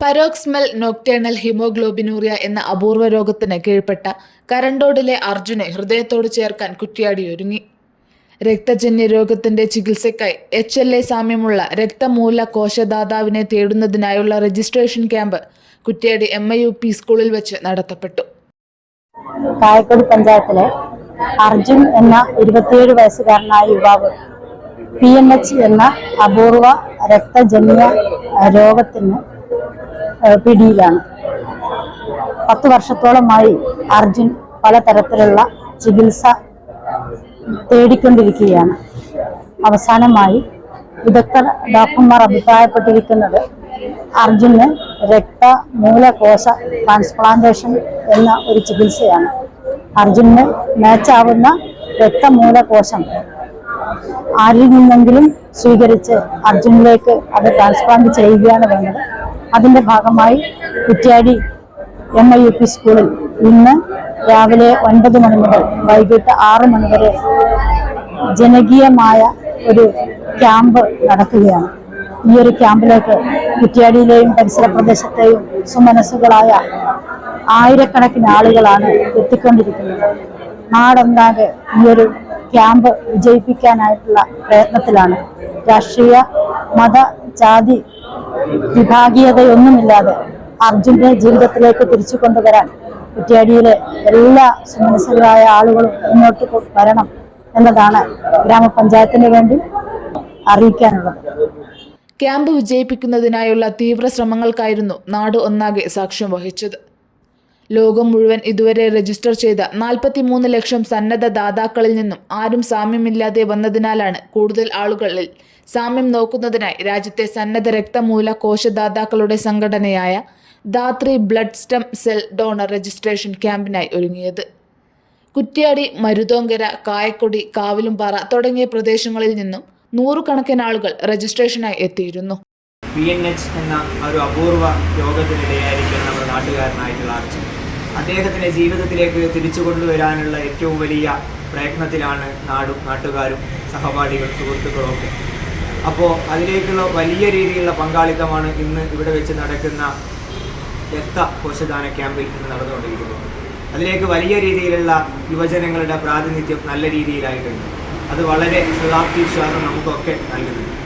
പരോക്സ്മൽ nocturnal ഹിമോഗ്ലോബിനൂറിയ എന്ന അപൂർവ രോഗത്തിന് കീഴ്പ്പെട്ട കരണ്ടോടിലെ അർജുനെ ഹൃദയത്തോട് ചേർക്കാൻ കുറ്റിയാടി ഒരുങ്ങി. രക്തജന്യ രോഗത്തിന്റെ ചികിത്സയ്ക്കായി എച്ച് എൽ എ സാമ്യമുള്ള രക്തമൂല കോശദാതാവിനെ തേടുന്നതിനായുള്ള registration camp Kuttiady M I U P സ്കൂളിൽ വെച്ച് നടത്തപ്പെട്ടു. കായക്കൊടി പഞ്ചായത്തിലെ അർജുൻ എന്ന ഇരുപത്തിയേഴ് വയസ്സുകാരനായ യുവാവ് പി എൻ എച്ച് എന്ന അപൂർവ രക്തജന്യ രോഗത്തിന് പിടിയിലാണ്. പത്ത് വർഷത്തോളമായി അർജുൻ പലതരത്തിലുള്ള ചികിത്സ തേടിക്കൊണ്ടിരിക്കുകയാണ്. അവസാനമായി വിദഗ്ധ ഡോക്ടർമാർ അഭിപ്രായപ്പെട്ടിരിക്കുന്നത് അർജുന് രക്ത മൂലകോശ ട്രാൻസ്പ്ലാന്റേഷൻ എന്ന ഒരു ചികിത്സയാണ്. അർജുന് മാച്ചാവുന്ന രക്തമൂലകോശം ആരിൽ നിന്നെങ്കിലും സ്വീകരിച്ച് അർജുനിലേക്ക് അത് ട്രാൻസ്പ്ലാന്റ് ചെയ്യുകയാണ് വേണ്ടത്. അതിന്റെ ഭാഗമായി Kuttiady M I U P സ്കൂളിൽ ഇന്ന് രാവിലെ ഒൻപത് മണി മുതൽ വൈകിട്ട് ആറ് മണി വരെ ജനകീയമായ ഒരു ക്യാമ്പ് നടക്കുകയാണ്. ഈ ഒരു ക്യാമ്പിലേക്ക് കുറ്റ്യാടിയിലെയും പരിസര പ്രദേശത്തെയും സുമനസ്സുകളായ ആയിരക്കണക്കിന് ആളുകളാണ് എത്തിക്കൊണ്ടിരിക്കുന്നത്. നാടൊന്നാകെ ഈ ഒരു ക്യാമ്പ് വിജയിപ്പിക്കാനായിട്ടുള്ള പ്രയത്നത്തിലാണ്. രാഷ്ട്രീയ മത ജാതി വിഭാഗീയതയൊന്നുമില്ലാതെ അർജുന്റെ ജീവിതത്തിലേക്ക് തിരിച്ചു കൊണ്ടുവരാൻ കുറ്റ്യാടിയിലെ എല്ലാ സുമനസ്സുകളായ ആളുകളും മുന്നോട്ട് വരണം എന്നതാണ് ഗ്രാമപഞ്ചായത്തിന് വേണ്ടി അറിയിക്കാനുള്ളത്. ക്യാമ്പ് വിജയിപ്പിക്കുന്നതിനായുള്ള തീവ്ര ശ്രമങ്ങൾക്കായിരുന്നു നാട് ഒന്നാകെ സാക്ഷ്യം വഹിച്ചത്. ലോകം മുഴുവൻ ഇതുവരെ രജിസ്റ്റർ ചെയ്ത 43 ലക്ഷം സന്നദ്ധ ദാതാക്കളിൽ നിന്നും ആരും സാമ്യമില്ലാതെ വന്നതിനാലാണ് കൂടുതൽ ആളുകളിൽ സാമ്യം നോക്കുന്നതിനായി രാജ്യത്തെ സന്നദ്ധ രക്തമൂല കോശദാതാക്കളുടെ സംഘടനയായ Dathri blood stem cell donor registration ക്യാമ്പിനായി ഒരുങ്ങിയത്. കുറ്റ്യാടി മരുതോങ്കര കായക്കൊടി കാവിലുംപാറ തുടങ്ങിയ പ്രദേശങ്ങളിൽ നിന്നും നൂറുകണക്കിന് ആളുകൾ രജിസ്ട്രേഷനായി എത്തിയിരുന്നു. പി എൻ എച്ച് എന്ന ഒരു അപൂർവ രോഗത്തിനിടയായിരിക്കുന്ന നമ്മുടെ നാട്ടുകാരനായിട്ടുള്ള അർജുൻ അദ്ദേഹത്തിന്റെ ജീവിതത്തിലേക്ക് തിരിച്ചു കൊണ്ടുവരാനുള്ള ഏറ്റവും വലിയ പ്രയത്നത്തിലാണ് നാടും നാട്ടുകാരും സഹപാഠികളും സുഹൃത്തുക്കളും ഒക്കെ അപ്പോൾ അതിലേക്കുള്ള വലിയ രീതിയിലുള്ള പങ്കാളിത്തമാണ് ഇന്ന് ഇവിടെ വെച്ച് നടക്കുന്ന രക്ത കോശദാന ക്യാമ്പിൽ ഇന്ന് നടന്നുകൊണ്ടിരിക്കുന്നത്. അതിലേക്ക് വലിയ രീതിയിലുള്ള യുവജനങ്ങളുടെ പ്രാതിനിധ്യം നല്ല രീതിയിലായിട്ടുണ്ട്. അത് വളരെ ശുഭാപ്തി വിശ്വാസം നമുക്കൊക്കെ നൽകുന്നുണ്ട്.